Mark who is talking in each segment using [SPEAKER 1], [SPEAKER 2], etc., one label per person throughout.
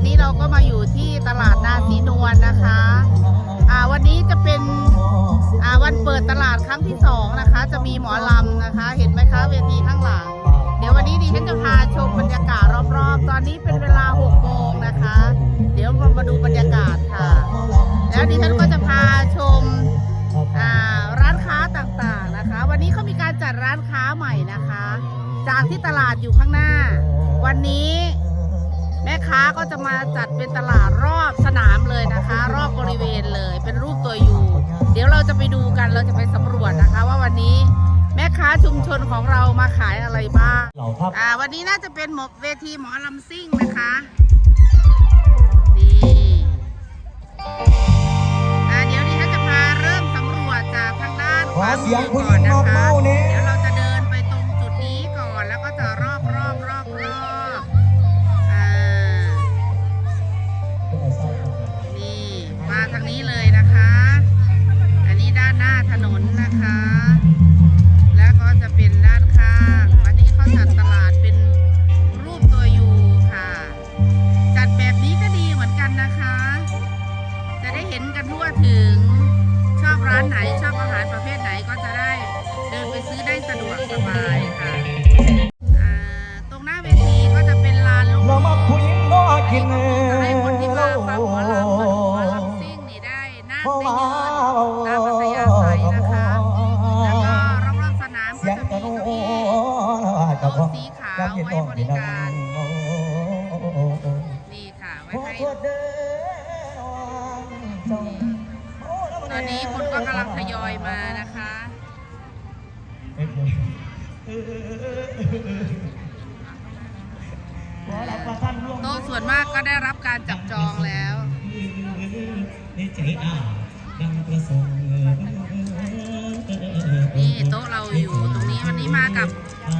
[SPEAKER 1] วันนี้เราก็มาอยู่ที่ตลาดนาสีนวลนะคะ อ่าวันนี้จะเป็นอ่าวันเปิดตลาดครั้งที่สองนะคะ จะมีหมอลำนะคะ เห็นไหมคะเวทีข้างหลัง เดี๋ยววันนี้ดิฉันจะพาชมบรรยากาศรอบๆ ตอนนี้เป็นเวลา6โมงนะคะ เดี๋ยวเรามาดูบรรยากาศค่ะ แล้วดิฉันก็จะพาชมอ่าร้านค้าต่างๆนะคะ วันนี้เขามีการจัดร้านค้าใหม่นะคะ จากที่ตลาดอยู่ข้างหน้า วันนี้ แม่ค้าก็จะมาจัดเป็นตลาดรอบสนามเลยนะคะ รอบบริเวณเลย เป็นรูปตัวยูเดี๋ยวเราจะไปดูกันเราจะไปสำรวจนะคะ ว่าวันนี้แม่ค้าชุมชนของเรามาขายอะไรบ้าง
[SPEAKER 2] เหล่าทัพ
[SPEAKER 1] อ่าวันนี้น่าจะเป็นหมกเวทีหมอลำซิ่งนะคะนี่อ่าเดี๋ยวดิฉันจะพาเริ่มสำรวจจากทางด้าน
[SPEAKER 2] ขอเสียงผู้
[SPEAKER 1] ข
[SPEAKER 2] ห
[SPEAKER 1] วา
[SPEAKER 2] ญิ
[SPEAKER 1] มื
[SPEAKER 2] ง
[SPEAKER 1] อก่อนนะคะ
[SPEAKER 2] นะ
[SPEAKER 1] คะ แล้วก็จะเป็นด้านข้างวันนี้เขาจัดตลาดเป็นรูปตัวยูค่ะ จัดแบบนี้ก็ดีเหมือนกันนะคะ จะได้เห็นกันทั่วถึง ชอบร้านไหนชอบอาหารประเภทไหนก็จะได้เดินไปซื้อได้สะดวกสบายค่ะตรงหน้าเวทีก็จะเป็นลานลง
[SPEAKER 2] เรามาผู้หญิงก็
[SPEAKER 1] บ
[SPEAKER 2] ริ
[SPEAKER 1] การ นี่ค่ะ ไว้ให้ ตอนนี้คนก็กำลังทยอยมานะคะโต๊ะส่วนมากก็ได้รับการจับจองแล้ว
[SPEAKER 2] ในใจอ่าดังประสงค์
[SPEAKER 1] นี่โต๊ะเราอยู่ตรงนี้วันนี้มากับ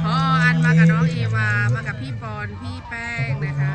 [SPEAKER 1] พ่ออันมากับน้องเอวา มากับพี่ปอน พี่แป้งนะคะ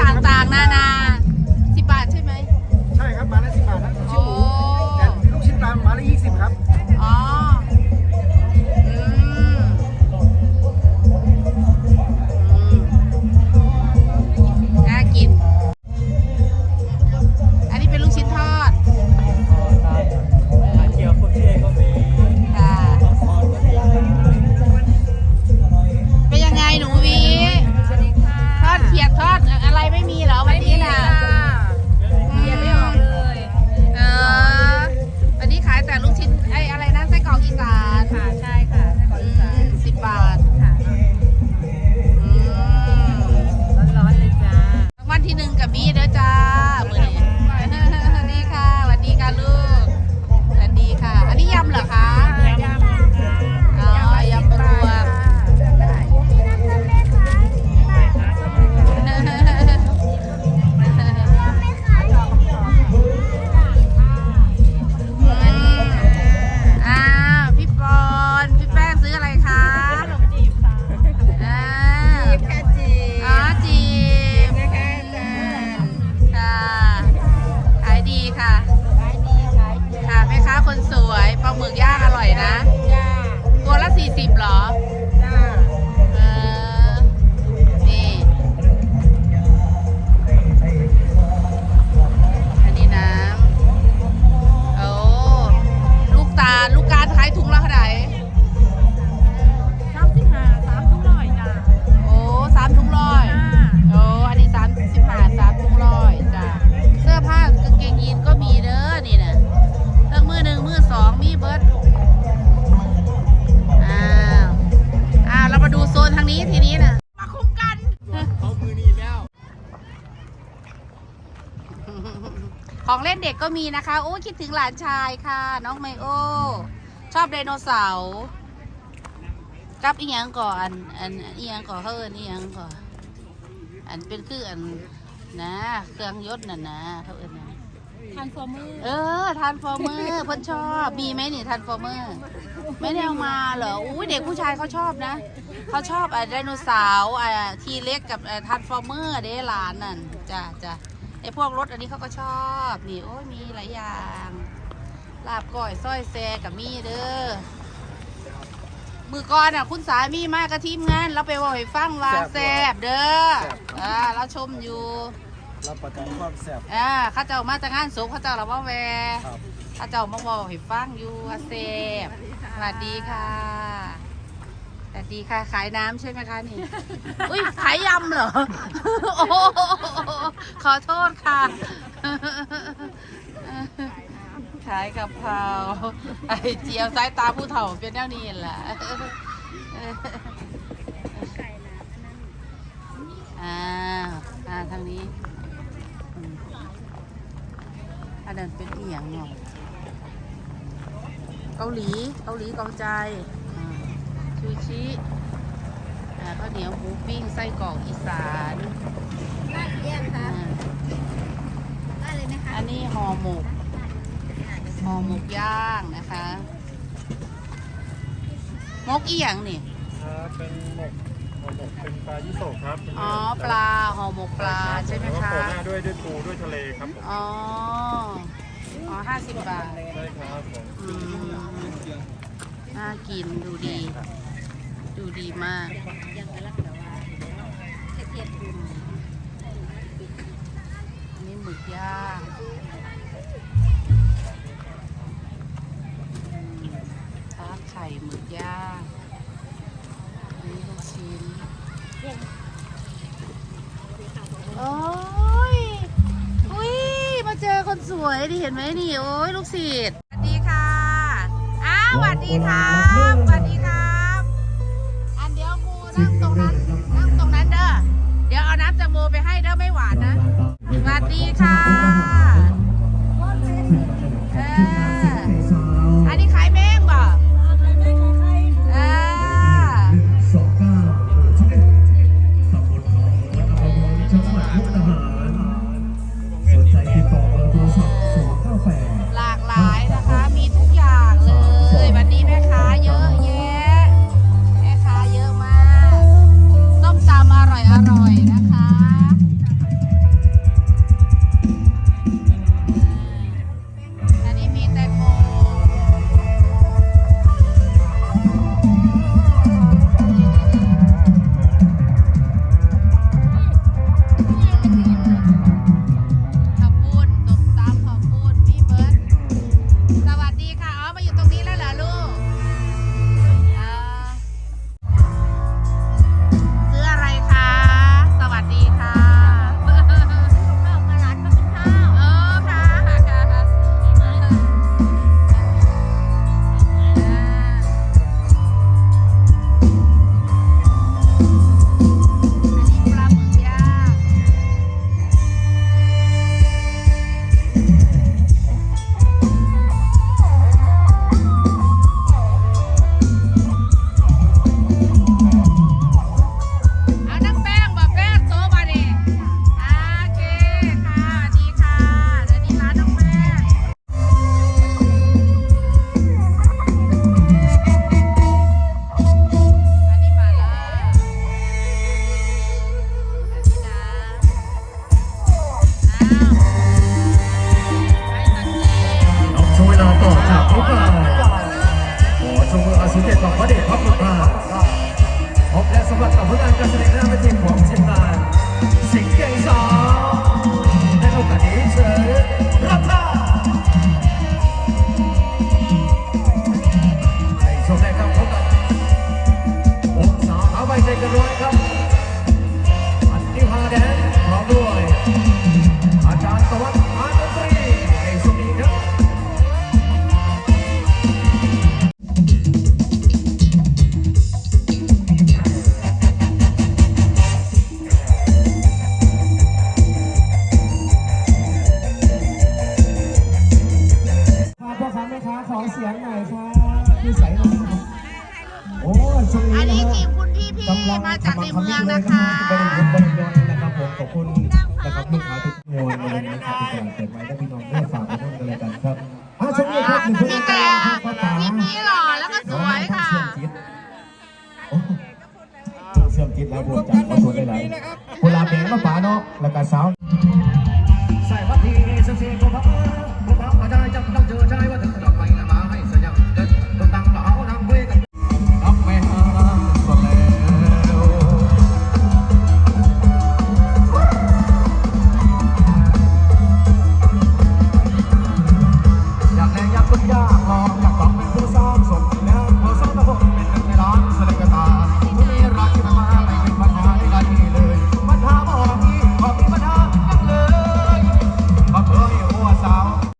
[SPEAKER 1] ต่างๆ นานา สิ
[SPEAKER 3] บ
[SPEAKER 1] เห
[SPEAKER 4] รอ
[SPEAKER 1] กก็มีนะคะ โอ้ยคิดถึงหลานชายค่ะ น้องไมโอ ชอบไดโนเสาร์กับอีหยังก่อน อันอันอีหยังก่อนเขาเอินอีหยังก่อนอันเป็นคืออันนะเครื่องยศน่ะนะเขาเอินนะ
[SPEAKER 4] ทานฟอร์เมอร์
[SPEAKER 1] เออทานฟอร์เมอร์เพิ่นชอบมีไหมนี่ทานฟอร์เมอร์ไม่ได้เอามาเหรออุ้ยเด็กผู้ชายเขาชอบนะเขาชอบไอ้ไดโนเสาร์ไอ้ทีเล็กกับทานฟอร์เมอร์เด้หลานนั่นจ้ะจ้ะ ไอ้พวกรถอันนี้เขาก็ชอบนี่โอ้ยมีหลายอย่างลาบก้อยสร้อยแซกับมีเด้อมือก่อนอะ คุณสามีมากกับทีมงานเราไปบอกให้ฟังว่าแซบเด้ออ่าเราชมอยู่
[SPEAKER 3] รับประกันความแซ่บ
[SPEAKER 1] อ่าเข้าเจ้ามาจากงานศพเข้าเจ้าเราว่าแว
[SPEAKER 3] ครับ
[SPEAKER 1] เข้าเจ้ามาบอกให้ฟังอยู่อาเซบสวัสดีค่ะ สวัสดีค่ะ ขายน้ำใช่ไหมคะนี่ อุ้ยขายยำเหรอ โอ้โหขอโทษค่ะ ขายกับเพราไอเจียวสายตาผู้เฒ่าเป็นแนวนี้แหละอ่าอ่าทางนี้อืมอันนั้นเป็นอีหยังเนาะเกาหลี เกาหลีเกาใจ อ่าชูชิอ่าข้าวเหนียวหมูปิ้งไส้กรอกอีสาน
[SPEAKER 4] ได้เยี่ยมครั
[SPEAKER 1] อ่า
[SPEAKER 4] บได้เลยไหมคะ
[SPEAKER 1] อันนี้ห่อหมกห่อหมกย่างนะคะมกอีหยังนี่
[SPEAKER 3] เป็นหมกหมกเป็นปลายี่โสกครับ
[SPEAKER 1] อ๋อปลาห่อหมกปลาใช่ไหม
[SPEAKER 3] แล้วก็
[SPEAKER 1] คะ
[SPEAKER 3] โปะหน้าด้วยด้วยปูด้วยทะเลครับผม
[SPEAKER 1] อ๋ออ๋อห้าสิบบาท
[SPEAKER 3] ใช่ครับผม
[SPEAKER 1] อืมน่ากินดูดี ดูดีมากนนี้หมึกย่างอืมทาไข่หมึกย่างนนี้ลูกชิ้นโอ้ยอุ้ย มาเจอคนสวยดิเห็นไหมนี่ โอ้ยลูกศิษย์สวัสดีค่ะ อ้าวสวัสดีครับ ไปให้เด้อไม่หวานนะสวัสดีค่ะ
[SPEAKER 5] สมบัติกั
[SPEAKER 1] บ
[SPEAKER 5] ผลงานการแสดงหน้าเวทีของทีมงาน ทีมคุ
[SPEAKER 1] ณพี่พี่ๆมาจากในเมืองนะคะ
[SPEAKER 5] บริคุณบริยนนะครับผมขอบคุณนะครับลูกค้าทุกมวลเลยนะครับที่กำลังเปิดไม้และพี่น้องเลือกฝากไปด้วยกันเลยกันครับอะช่วงนี้ครับหนึ่ง
[SPEAKER 1] มี
[SPEAKER 5] พฤศจิ
[SPEAKER 1] แต่
[SPEAKER 5] กายนครับป้าป๋า
[SPEAKER 1] พี่พี่ๆหล่อแล้วก็สวยค่ะ
[SPEAKER 5] เชื่อมจิตโอ้เชื่อมจิตหลายบวกจากขอส่วนได้หลายกุหลาบแดงมาป๋าเนาะแล้วก็สาว